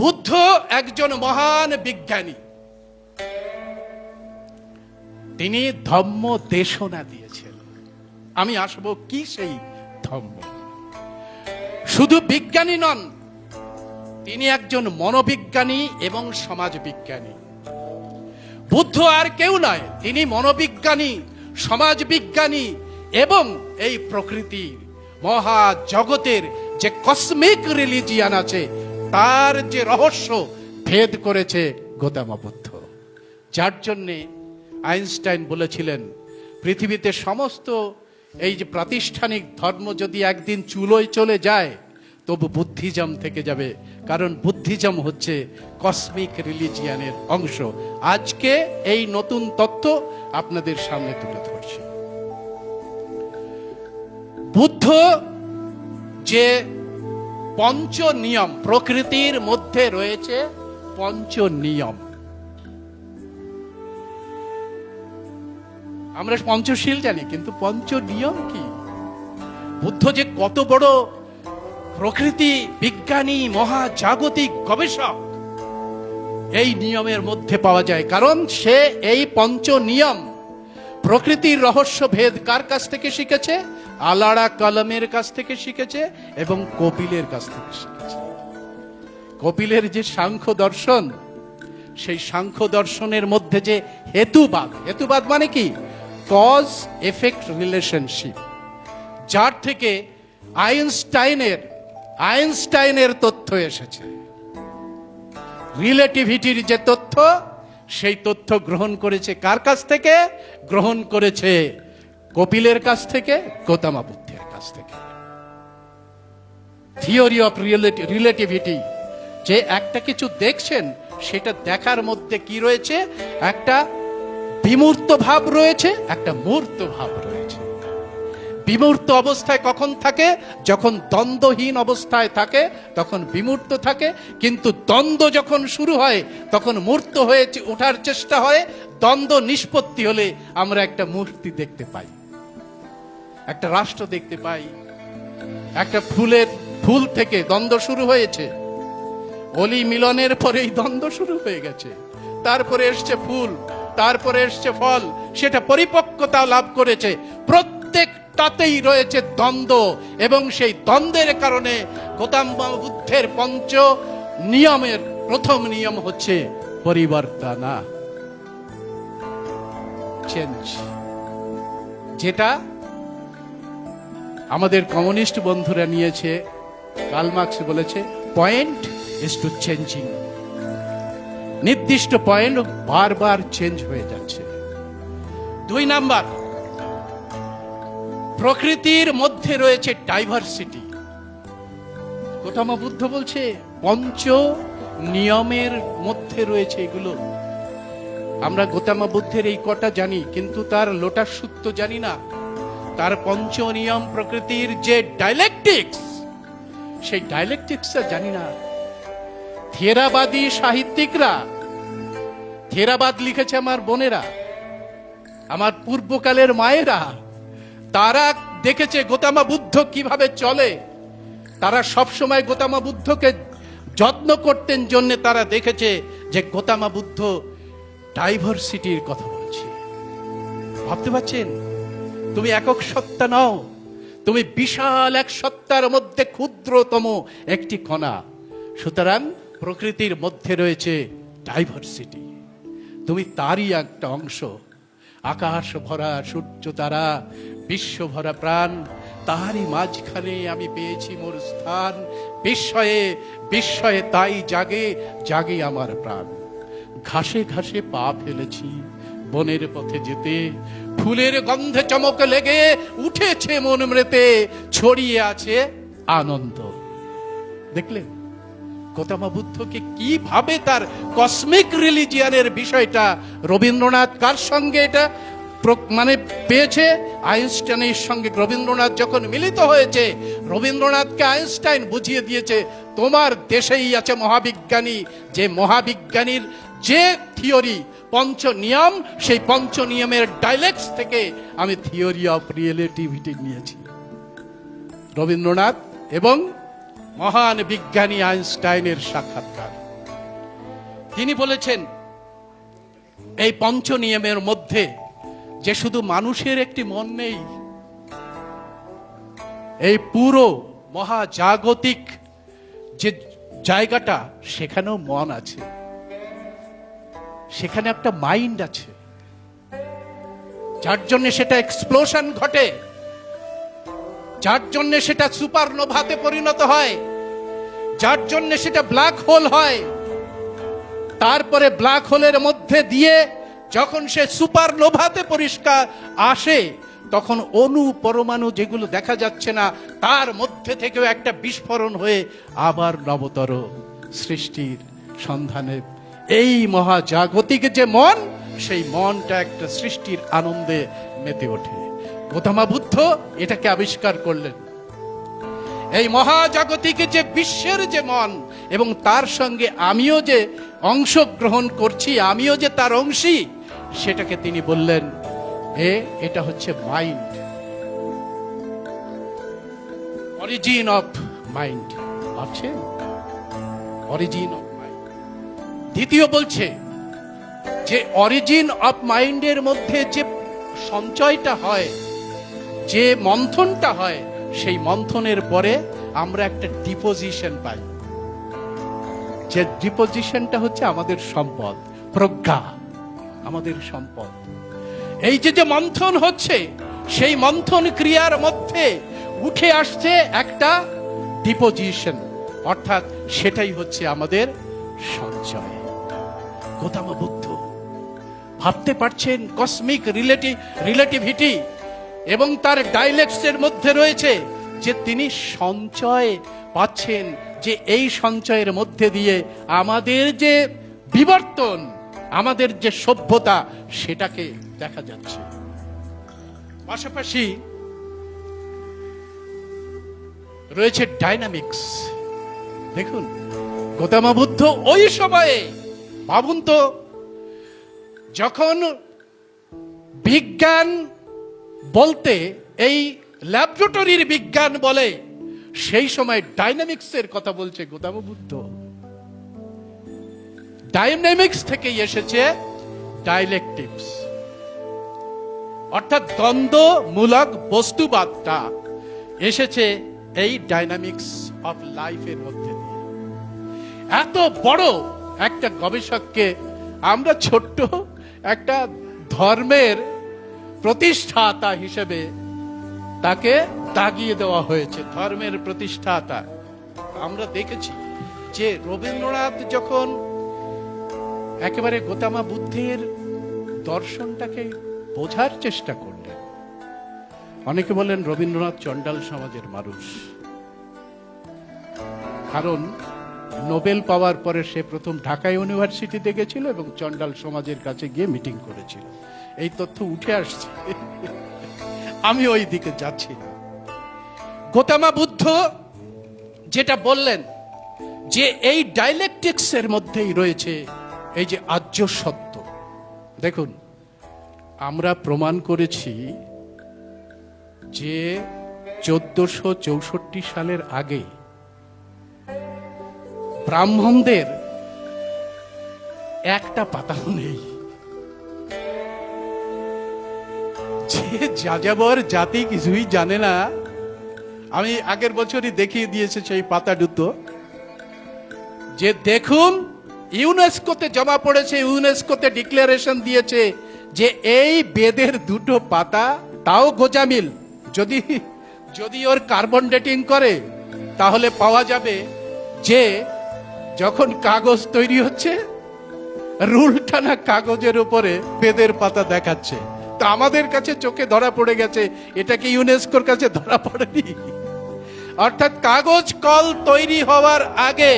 বুদ্ধ একজন মহান বিজ্ঞানী। তিনি ধম্ম দেশনা দিয়েছেন। আমি আসব কি সেই ধম্ম? শুধু বিজ্ঞানী নন, তিনি একজন মনোবিজ্ঞানী এবং সমাজ বিজ্ঞানী বুদ্ধ আর কেউ নয়, তিনি মনোবিজ্ঞানী সমাজ বিজ্ঞানী এবং এই প্রকৃতির মহা জগতের যে কসমিক রিলিজিয়ান আছে তার যে রহস্য ভেদ করেছে গৌতম বুদ্ধ যার জন্যে আইনস্টাইন বলেছিলেন, পৃথিবীতে সমস্ত এই যে প্রাতিষ্ঠানিক ধর্ম যদি একদিন চুলোয় চলে যায়, তবু বুদ্ধিজম থেকে যাবে। কারণ বুদ্ধিজম হচ্ছে কসমিক রিলিজিয়ানের অংশ। আজকে এই নতুন তথ্য আপনাদের সামনে তুলে ধরছি। বুদ্ধ যে পঞ্চ নিয়ম প্রকৃতির মধ্যে রয়েছে পঞ্চ নিয়ম আমরা পঞ্চশীল জানি, কিন্তু পঞ্চ নিয়ম কি? বুদ্ধ যে কত বড় প্রকৃতি, বিজ্ঞানী, মহাজাগতিক গবেষক, এই নিয়মের মধ্যে পাওয়া যায়। কারণ সে এই পঞ্চ নিয়ম প্রকৃতির রহস্য ভেদ কার কাছ থেকে শিখেছে? আলাড়া কলমের কাছ থেকে শিখেছে এবং কপিলের কাছ থেকে শিখেছে। কপিলের যে সাংখ্য দর্শন, সেই সাংখ্য দর্শনের মধ্যে যে হেতুবাদ হেতুবাদ মানে কি? কজ এফেক্ট রিলেশনশিপ যার থেকে আইনস্টাইনের আইনস্টাইনের তথ্য এসেছে। রিলেটিভিটির যে তথ্য সেই তথ্য গ্রহণ করেছে কার কাছ থেকে? গ্রহণ করেছে কপিলের কাছ থেকে গৌতমা বুদ্ধের কাছ থেকে। থিওরি অফ রিলেটিভিটি যে একটা কিছু দেখছেন, সেটা দেখার মধ্যে কি রয়েছে? একটা বিমূর্ত ভাব রয়েছে, একটা মূর্ত ভাব রয়েছে। বিমূর্ত অবস্থায় কখন থাকে? যখন দ্বন্দ্বহীন অবস্থায় থাকে, তখন বিমূর্ত থাকে। কিন্তু দ্বন্দ্ব যখন শুরু হয়, তখন মূর্ত হয়ে ওঠার চেষ্টা হয়। দ্বন্দ্ব নিষ্পত্তি হলে আমরা একটা মূর্তি দেখতে পাই। একটা রাষ্ট্র দেখতে পাই। একটা ফুলের ফুল থেকে দ্বন্দ্ব শুরু হয়েছে। অলি মিলনের পরেই দ্বন্দ্ব শুরু হয়ে গেছে। তারপরে এসছে ফুল, তারপরে এসছে ফল। সেটা পরিপক্কতা লাভ করেছে। প্রত্যেকটাতেই রয়েছে দ্বন্দ্ব এবং সেই দ্বন্দ্বের কারণে গৌতম বুদ্ধের পঞ্চ নিয়মের প্রথম নিয়ম হচ্ছে পরিবর্তনা। চেঞ্জ যেটা আমাদের কমিউনিস্ট বন্ধুরা নিয়েছে কালমার্কস বলেছে পয়েন্ট ইজ টু চেঞ্জিং নির্দিষ্ট পয়েন্ট বারবার চেঞ্জ হয়ে যাচ্ছে। দুই নাম্বার প্রকৃতির মধ্যে রয়েছে ডাইভার্সিটি গৌতম বুদ্ধ বলছে, পঞ্চ নিয়মের মধ্যে রয়েছে এগুলো। আমরা গৌতম বুদ্ধের এই কটা জানি, কিন্তু তার লোটার সূত্র জানি না। তার পঞ্চ নিয়ম প্রকৃতির যে ডাইলেকটিক্স সেই ডাইলেকটিক্সটা জানি না। থেরাবাদী সাহিত্যিকরা, থেরাবাদ লিখেছে আমার বোনেরা, আমার পূর্বকালের মায়েরা তারা দেখেছে গোতামা বুদ্ধ কীভাবে চলে। তারা সবসময় গোতামা বুদ্ধকে যত্ন করতেন জন্য তারা দেখেছে যে গোতামা বুদ্ধ ডাইভার্সিটির কথা বলছে। ভাবতে পারছেন? তুমি একক সত্তা নও, তুমি বিশাল এক সত্তার মধ্যে ক্ষুদ্রতম একটি কণা। সুতরাং প্রকৃতির মধ্যে রয়েছে ডাইভার্সিটি। তুমি তারই একটা অংশ। আকাশ ভরা, সূর্য, তারা বিশ্ব ভরা প্রাণ, তাহারই মাঝখানে আমি পেয়েছি মোর স্থান। বিস্ময়ে বিস্ময়ে তাই জাগে জাগে আমার প্রাণ। ঘাসে ঘাসে পা ফেলেছি বনের পথে যেতে। ফুলের গন্ধে চমক লেগে উঠেছে মন মৃতে, ছড়িয়ে আছে আনন্দ। দেখলেন, গৌতম বুদ্ধকে কীভাবে তার কসমিক রিলিজিয়ানের বিষয়টা, রবীন্দ্রনাথ কার সঙ্গে এটা মানে পেয়েছে। আইনস্টাইনের সঙ্গে রবীন্দ্রনাথ যখন মিলিত হয়েছে, রবীন্দ্রনাথকে আইনস্টাইন বুঝিয়ে দিয়েছে, তোমার দেশেই আছে মহাবিজ্ঞানী। যে মহাবিজ্ঞানীর যে থিওরি পঞ্চ নিয়ম সেই পঞ্চ নিয়মের ডাইলেক্টস থেকে আমি থিওরি অফ রিয়েলিটিভিটি নিয়েছি। রবীন্দ্রনাথ এবং মহান বিজ্ঞানী আইনস্টাইনের সাক্ষাৎকার। তিনি বলেছেন, এই পঞ্চ নিয়মের মধ্যে যে শুধু মানুষের একটি মন নেই, এই পুরো মহাজাগতিক যে জায়গাটা, সেখানেও মন আছে। সেখানে একটা মাইন্ড আছে। যার জন্য সেটা এক্সপ্লোশন ঘটে। যার জন্য সেটা সুপারনোভাতে পরিণত হয়। যার জন্য সেটা ব্ল্যাক হোল হয়। তারপরে ব্ল্যাক হোলের মধ্যে দিয়ে যখন সে সুপারনোভাতে পরিষ্কার আসে, তখন অণু পরমাণু যেগুলো দেখা যাচ্ছে না, তার মধ্যে থেকেও একটা বিস্ফোরণ হয়ে আবার নবতর সৃষ্টির সন্ধানে। এই মহাজাগতিক যে মন, সেই মনটা একটা সৃষ্টির আনন্দে মেতে ওঠে। গৌতমা বুদ্ধ এটাকে আবিষ্কার করলেন। এই মহাজাগতিক যে বিশ্বের যে মন, এবং তার সঙ্গে আমিও যে অংশগ্রহণ করছি, আমিও যে তার অংশী সেটাকে তিনি বললেন এ এটা হচ্ছে মাইন্ড। Origin of mind. ভাবছেন অরিজিন অফ মাইন্ড। দ্বিতীয় বলছে যে, অরিজিন অফ মাইন্ডের মধ্যে যে সঞ্চয়টা হয়, যে মন্থনটা হয়, সেই মন্থনের পরে আমরা একটা ডিপোজিশন পাই। যে ডিপোজিশনটা হচ্ছে আমাদের সম্পদ, প্রজ্ঞা। আমাদের সম্পদ। এই যে যে মন্থন হচ্ছে, সেই মন্থন ক্রিয়ার মধ্যে উঠে আসছে একটা ডিপোজিশন অর্থাৎ সেটাই হচ্ছে আমাদের সঞ্চয়। গৌতম বুদ্ধ ভাবতে পারছেন কসমিক রিলেটিভ রিলেটিভিটি এবং তার ডাইলেক্টসের মধ্যে রয়েছে যে তিনি সঞ্চয় পাচ্ছেন, যে এই সঞ্চয়ের মধ্যে দিয়ে আমাদের যে বিবর্তন আমাদের যে সভ্যতা, সেটাকে দেখা যাচ্ছে। পাশাপাশি রয়েছে ডাইনামিক্স দেখুন, গৌতম বুদ্ধ ওই সময়ে ভাবুন তো, যখন বিজ্ঞান বলতে এই ল্যাবরেটরির বিজ্ঞান বলে, সেই সময় ডাইনামিক্সের কথা বলছে গৌতম বুদ্ধ। ডাইনামিক্স থেকেই এসেছে ডাইলেকটিভস অর্থাৎ দ্বন্দ্বমূলক বস্তুবাদটা এসেছে এই ডাইনামিক্স অফ লাইফের মধ্যে দিয়ে। এত বড় একটা গবেষককে আমরা ছোট্ট একটা ধর্মের প্রতিষ্ঠাতা হিসেবে তাকে দাগিয়ে দেওয়া হয়েছে, ধর্মের প্রতিষ্ঠাতা। আমরা দেখেছি যে রবীন্দ্রনাথ যখন একেবারে গোতামা বুদ্ধের দর্শনটাকে বোঝার চেষ্টা করলেন। অনেকে বলেন রবীন্দ্রনাথ চণ্ডাল সমাজের মানুষ। কারণ নোবেল পাওয়ার পরে সে প্রথম ঢাকা ইউনিভার্সিটিতে গেছিল এবং চণ্ডাল সমাজের কাছে গিয়ে মিটিং করেছিল। এই তথ্য উঠে আসছে। আমি ওই দিকে যাচ্ছি গোতামা বুদ্ধ যেটা বললেন যে এই ডাইলেকটিক্সের মধ্যেই রয়েছে এই যে আর্য সত্য। দেখুন, আমরা প্রমাণ করেছি যে চোদ্দশো চৌষট্টি সালের আগে ব্রাহ্মণদের একটা পাতাও নেই। যে যাযাবর জাতি কিছুই জানে না, আমি আগের বছরই দেখিয়ে দিয়েছে সেই পাতা দুটো। যে দেখুন ইউনেস্কোতে জমা পড়েছে, ইউনেস্কোতে ডিক্লারেশন দিয়েছে যে এই বেদের দুটো পাতা তাও গোজামিল। যদি যদি ওর কার্বন ডেটিং করে, তাহলে পাওয়া যাবে যে যখন কাগজ তৈরি হচ্ছে রুল টানা কাগজের উপরে বেদের পাতা দেখাচ্ছে। তা আমাদের কাছে চোখে ধরা পড়ে গেছে, এটা কি ইউনেস্কোর কাছে ধরা পড়েনি? অর্থাৎ কাগজ কল তৈরি হওয়ার আগে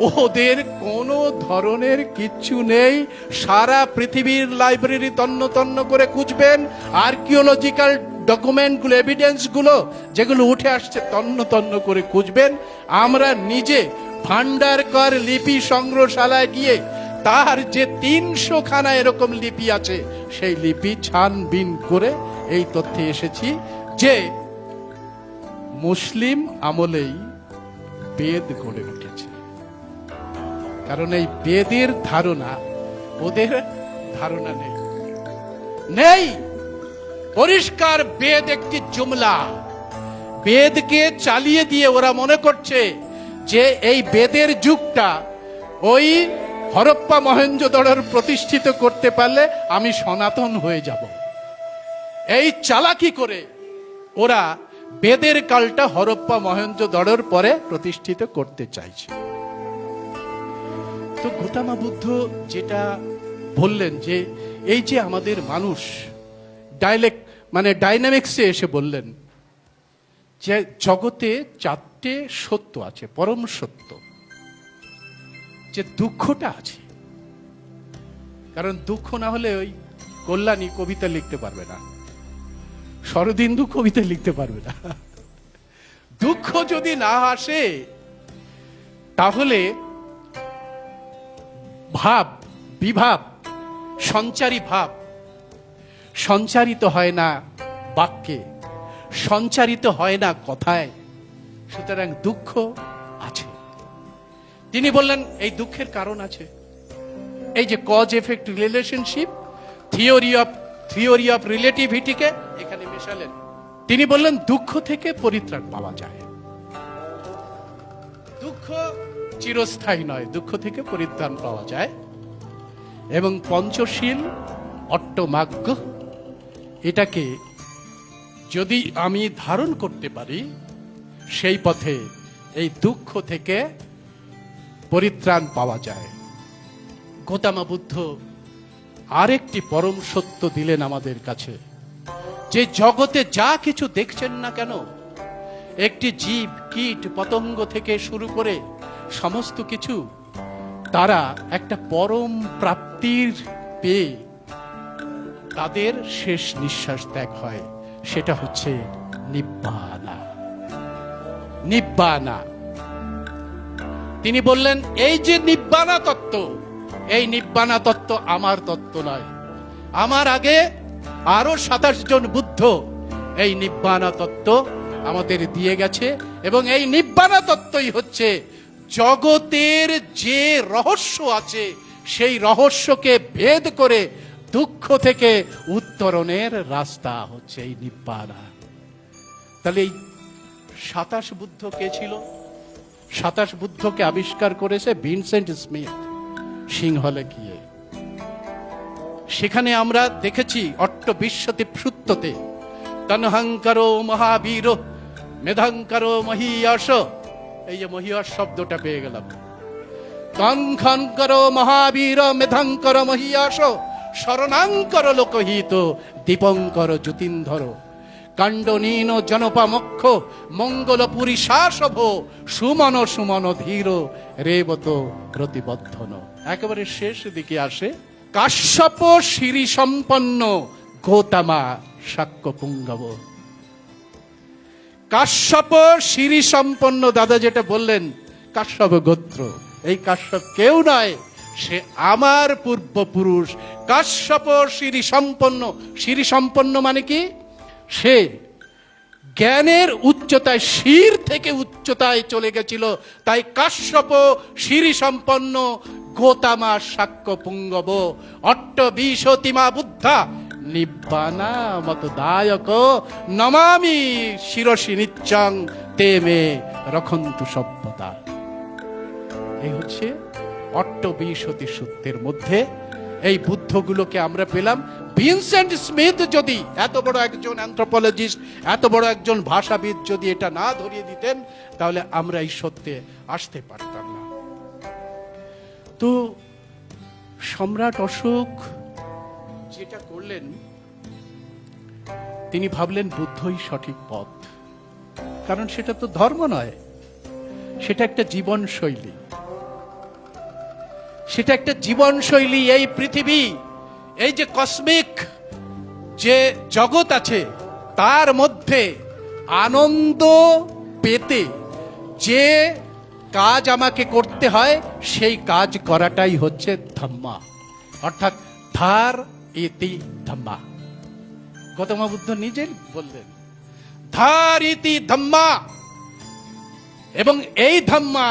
ওদের কোনো ধরনের কিচ্ছু নেই। সারা পৃথিবীর লাইব্রেরি তন্ন তন্ন করে খুঁজবেন আর্কিওলজিক্যাল ডকুমেন্টগুলো এভিডেন্সগুলো যেগুলো উঠে আসছে তন্ন তন্ন করে খুঁজবেন। আমরা নিজে ভান্ডারকর লিপি সংগ্রহশালায় গিয়ে তার যে তিনশো খানা এরকম লিপি আছে, সেই লিপি ছানবিন করে এই তথ্যে এসেছি যে মুসলিম আমলেই বেদ গড়ে উঠেছে কারণ এই বেদের ধারণা, ওদের ধারণা নেই। নেই! পরিষ্কার বেদ একটি জুমলা। বেদকে চালিয়ে দিয়ে ওরা মনে করছে যে এই বেদের যুগটা ওই হরপ্পা মহেঞ্জোদড়ের প্রতিষ্ঠিত করতে পারলে আমি সনাতন হয়ে যাব। এই চালাকি করে ওরা বেদের কালটা হরপ্পা মহেঞ্জোদড়ের পরে প্রতিষ্ঠিত করতে চাইছে। তো গৌতমা বুদ্ধ যেটা বললেন যে এই যে আমাদের মানুষ ডাইলেক্ট মানে ডাইনামিক্সে এসে বললেন যে জগতে চারটে সত্য আছে, পরম সত্য। যে দুঃখটা আছে। কারণ দুঃখ না হলে ওই কল্যাণী কবিতা লিখতে পারবে না। শরদিন্দু কবিতা লিখতে পারবে না। দুঃখ যদি না আসে, তাহলে ভাব, বিভাব, সঞ্চারী ভাব। সঞ্চারিত হয় না বাক্যে, সঞ্চারিত হয় না কথায়, সুতরাং দুঃখ আছে। তিনি বললেন, এই দুঃখের কারণ আছে। এই যে cause effect relationship theory of theory of রিলেটিভিটিকে এখানে মেশালেন। তিনি বললেন, দুঃখ থেকে পরিত্রাণ পাওয়া যায়। দুঃখ চিরস্থায়ী নয়, দুঃখ থেকে পরিত্রাণ পাওয়া যায়। এবং পঞ্চশীল অট্টমাগ্য এটাকে যদি আমি ধারণ করতে পারি, সেই পথে এই দুঃখ থেকে পরিত্রাণ পাওয়া যায়। গোতামা বুদ্ধ আরেকটি পরম সত্য দিলেন আমাদের কাছে, যে জগতে যা কিছু দেখছেন না কেন, একটি জীব, কীট, পতঙ্গ থেকে শুরু করে সমস্ত কিছু তারা একটা পরম প্রাপ্তির পেয়ে তাদের শেষ নিঃশ্বাস ত্যাগ হয়। সেটা হচ্ছে নিব্বানা। নিব্বানা। তিনি বললেন, এই যে নিব্বানা তত্ত্ব, এই নিব্বানা তত্ত্ব আমার তত্ত্ব নয়। আমার আগে আরও সাতাশ জন বুদ্ধ এই নিব্বানা তত্ত্ব আমাদের দিয়ে গেছে এবং এই নিব্বানা তত্ত্বই হচ্ছে জগতের যে রহস্য আছে, সেই রহস্যকে ভেদ করে দুঃখ থেকে উত্তরণের রাস্তা হচ্ছে এই নিব্বানা তাহলে এই সাতাশ বুদ্ধ কে ছিল? সাতাশ বুদ্ধকে আবিষ্কার করেছে ভিনসেন্ট স্মিথ সিংহলে গিয়ে। সেখানে আমরা দেখেছি অট্ট বিশ্বতে সুত্ততে তনহংকার মহাবীর মেধাঙ্কার মহিয়াস এই যে মহিয়াস শব্দটা পেয়ে গেলাম। তনখঙ্কর মহাবীর মেধাঙ্কর মহিয়াস শরণাঙ্কর লোকহিত দীপঙ্কর জ্যোতিন্ধর কাণ্ডনীন জনপামক্ষ, মঙ্গলপুরী শাসভ সুমন সুমন ধীর, রেবত প্রতিবদ্ধন। একেবারে শেষ দিকে আসে, কাশ্যপ শিরি সম্পন্ন, গোতামা সাক্ষ্য পুঙ্গব কাশ্যপ শিরি সম্পন্ন দাদা যেটা বললেন, কাশ্যপ গোত্র। এই কাশ্যপ কেউ নয়, সে আমার পূর্বপুরুষ। কাশ্যপ শিরি সম্পন্ন শিরি সম্পন্ন মানে কি? সে জ্ঞানের উচ্চতায়, শির থেকে উচ্চতায় চলে গেছিল। তাই কাশ্যপ শিরি সম্পন্ন গোতামা সাক্ষ্য পুঙ্গব অট্ট বিশতিমা বুদ্ধা নিব্বানা মত দায়ক। নমামি শিরসি নিচ্চং তে মে রখন্তু সভ্যতা। এই হচ্ছে অট্টবিংশতি সূত্রের মধ্যে। এই বুদ্ধগুলোকে আমরা পেলাম। ভিনসেন্ট স্মিথ যদি এত বড় একজন অ্যান্থ্রোপোলজিস্ট, এত বড় একজন ভাষাবিদ যদি এটা না ধরিয়ে দিতেন, তাহলে আমরা এই সত্যে আসতে পারতাম না। তো সম্রাট অশোক যেটা করলেন, তিনি ভাবলেন বুদ্ধই সঠিক পথ। কারণ সেটা তো ধর্ম নয়, সেটা একটা জীবন শৈলী সেটা একটা জীবনশৈলী এই পৃথিবী, এই যে কসমিক যে জগৎ আছে, তার মধ্যে আনন্দ পেতে যে কাজ আমাকে করতে হয়, সেই কাজ করাটাই হচ্ছে ধম্মা অর্থাৎ ধার ইতি ধম্মা। গৌতম বুদ্ধ নিজেই বললেন ধার ইতি ধম্মা এবং এই ধম্মা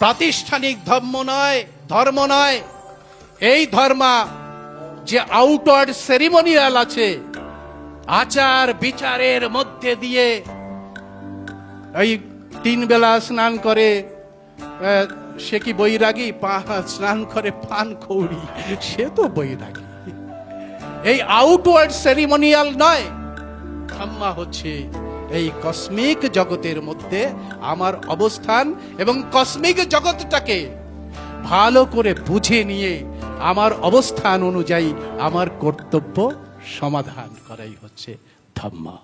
প্রাতিষ্ঠানিক ধর্ম নয় ধর্ম নয়। এই ধর্মা যে আউটওয়ার্ড সেরিমনিয়াল আছে, আচার বিচারের মধ্যে দিয়ে এই তিন বেলা স্নান করে সে কি বৈরাগী? পা স্নান করে পান কৌড়ি। সে তো বৈরাগী। এই আউটওয়ার্ড সেরিমনিয়াল নয়। খাম্মা হচ্ছে এই কসমিক জগতের মধ্যে আমার অবস্থান এবং কসমিক জগৎটাকে ভালো করে বুঝে নিয়ে আমার অবস্থান অনুযায়ী আমার কর্তব্য সমাধান করাই হচ্ছে ধম্মা।